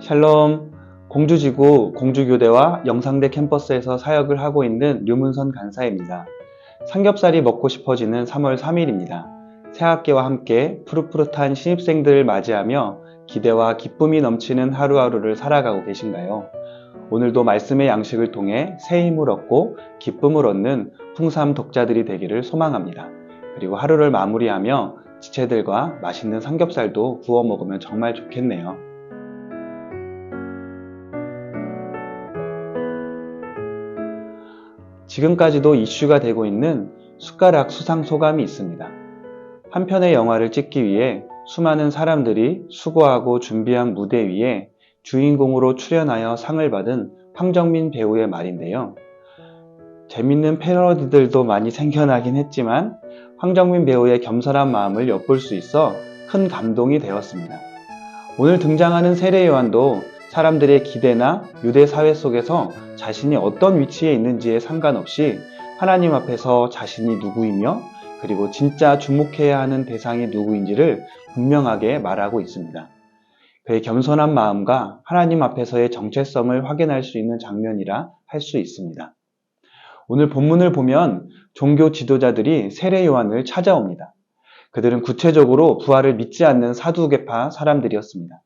샬롬, 공주지구 공주교대와 영상대 캠퍼스에서 사역을 하고 있는 류문선 간사입니다. 삼겹살이 먹고 싶어지는 3월 3일입니다. 새학기와 함께 푸릇푸릇한 신입생들을 맞이하며 기대와 기쁨이 넘치는 하루하루를 살아가고 계신가요? 오늘도 말씀의 양식을 통해 새 힘을 얻고 기쁨을 얻는 풍삼 독자들이 되기를 소망합니다. 그리고 하루를 마무리하며 지체들과 맛있는 삼겹살도 구워 먹으면 정말 좋겠네요. 지금까지도 이슈가 되고 있는 숟가락 수상 소감이 있습니다. 한 편의 영화를 찍기 위해 수많은 사람들이 수고하고 준비한 무대 위에 주인공으로 출연하여 상을 받은 황정민 배우의 말인데요. 재밌는 패러디들도 많이 생겨나긴 했지만 황정민 배우의 겸손한 마음을 엿볼 수 있어 큰 감동이 되었습니다. 오늘 등장하는 세례 요한도 사람들의 기대나 유대 사회 속에서 자신이 어떤 위치에 있는지에 상관없이 하나님 앞에서 자신이 누구이며 그리고 진짜 주목해야 하는 대상이 누구인지를 분명하게 말하고 있습니다. 그의 겸손한 마음과 하나님 앞에서의 정체성을 확인할 수 있는 장면이라 할 수 있습니다. 오늘 본문을 보면 종교 지도자들이 세례 요한을 찾아옵니다. 그들은 구체적으로 부활을 믿지 않는 사두개파 사람들이었습니다.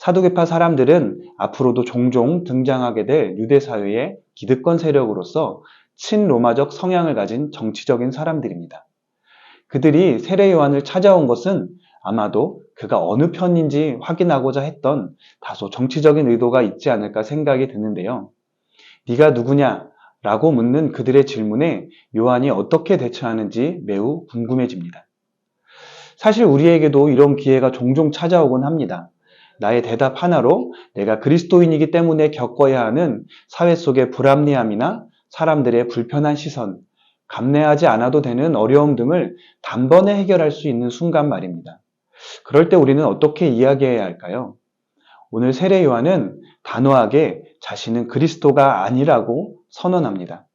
사두개파 사람들은 앞으로도 종종 등장하게 될 유대 사회의 기득권 세력으로서 친로마적 성향을 가진 정치적인 사람들입니다. 그들이 세례 요한을 찾아온 것은 아마도 그가 어느 편인지 확인하고자 했던 다소 정치적인 의도가 있지 않을까 생각이 드는데요. 네가 누구냐? 라고 묻는 그들의 질문에 요한이 어떻게 대처하는지 매우 궁금해집니다. 사실 우리에게도 이런 기회가 종종 찾아오곤 합니다. 나의 대답 하나로 내가 그리스도인이기 때문에 겪어야 하는 사회 속의 불합리함이나 사람들의 불편한 시선, 감내하지 않아도 되는 어려움 등을 단번에 해결할 수 있는 순간 말입니다. 그럴 때 우리는 어떻게 이야기해야 할까요? 오늘 세례 요한은 단호하게 자신은 그리스도가 아니라고 선언합니다.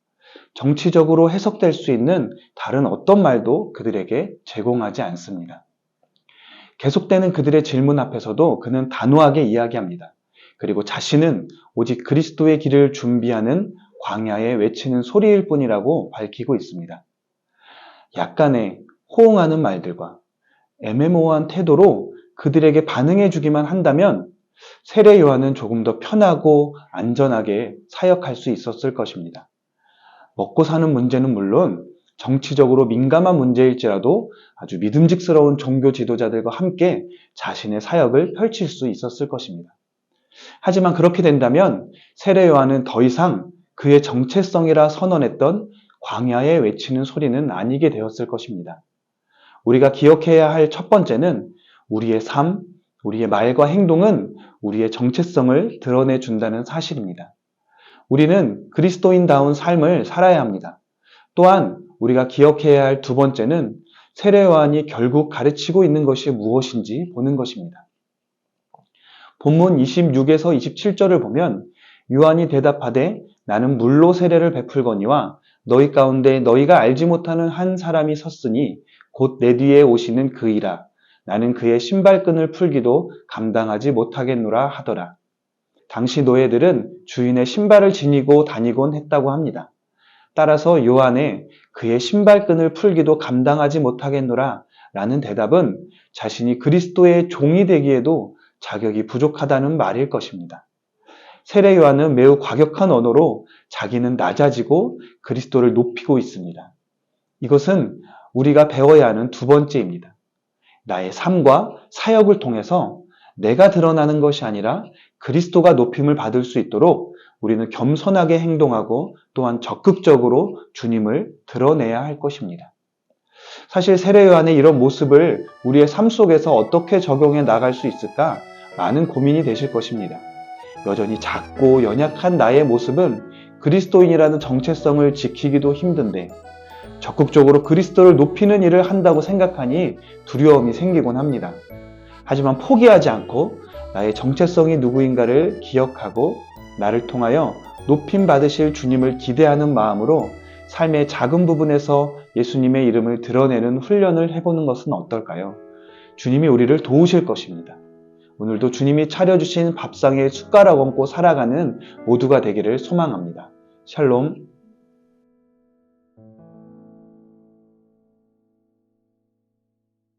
정치적으로 해석될 수 있는 다른 어떤 말도 그들에게 제공하지 않습니다. 계속되는 그들의 질문 앞에서도 그는 단호하게 이야기합니다. 그리고 자신은 오직 그리스도의 길을 준비하는 광야에 외치는 소리일 뿐이라고 밝히고 있습니다. 약간의 호응하는 말들과 애매모호한 태도로 그들에게 반응해 주기만 한다면 세례 요한은 조금 더 편하고 안전하게 사역할 수 있었을 것입니다. 먹고 사는 문제는 물론 정치적으로 민감한 문제일지라도 아주 믿음직스러운 종교 지도자들과 함께 자신의 사역을 펼칠 수 있었을 것입니다. 하지만 그렇게 된다면 세례 요한은 더 이상 그의 정체성이라 선언했던 광야에 외치는 소리는 아니게 되었을 것입니다. 우리가 기억해야 할 첫 번째는 우리의 삶, 우리의 말과 행동은 우리의 정체성을 드러내 준다는 사실입니다. 우리는 그리스도인다운 삶을 살아야 합니다. 또한 우리가 기억해야 할 두 번째는 세례요한이 결국 가르치고 있는 것이 무엇인지 보는 것입니다. 본문 26에서 27절을 보면 요한이 대답하되 나는 물로 세례를 베풀거니와 너희 가운데 너희가 알지 못하는 한 사람이 섰으니 곧 내 뒤에 오시는 그이라 나는 그의 신발끈을 풀기도 감당하지 못하겠노라 하더라. 당시 노예들은 주인의 신발을 지니고 다니곤 했다고 합니다. 따라서 요한의 그의 신발끈을 풀기도 감당하지 못하겠노라 라는 대답은 자신이 그리스도의 종이 되기에도 자격이 부족하다는 말일 것입니다. 세례 요한은 매우 과격한 언어로 자기는 낮아지고 그리스도를 높이고 있습니다. 이것은 우리가 배워야 하는 두 번째입니다. 나의 삶과 사역을 통해서 내가 드러나는 것이 아니라 그리스도가 높임을 받을 수 있도록 우리는 겸손하게 행동하고 또한 적극적으로 주님을 드러내야 할 것입니다. 사실 세례 요한의 이런 모습을 우리의 삶 속에서 어떻게 적용해 나갈 수 있을까 많은 고민이 되실 것입니다. 여전히 작고 연약한 나의 모습은 그리스도인이라는 정체성을 지키기도 힘든데 적극적으로 그리스도를 높이는 일을 한다고 생각하니 두려움이 생기곤 합니다. 하지만 포기하지 않고 나의 정체성이 누구인가를 기억하고 나를 통하여 높임 받으실 주님을 기대하는 마음으로 삶의 작은 부분에서 예수님의 이름을 드러내는 훈련을 해보는 것은 어떨까요? 주님이 우리를 도우실 것입니다. 오늘도 주님이 차려주신 밥상에 숟가락 얹고 살아가는 모두가 되기를 소망합니다. 샬롬.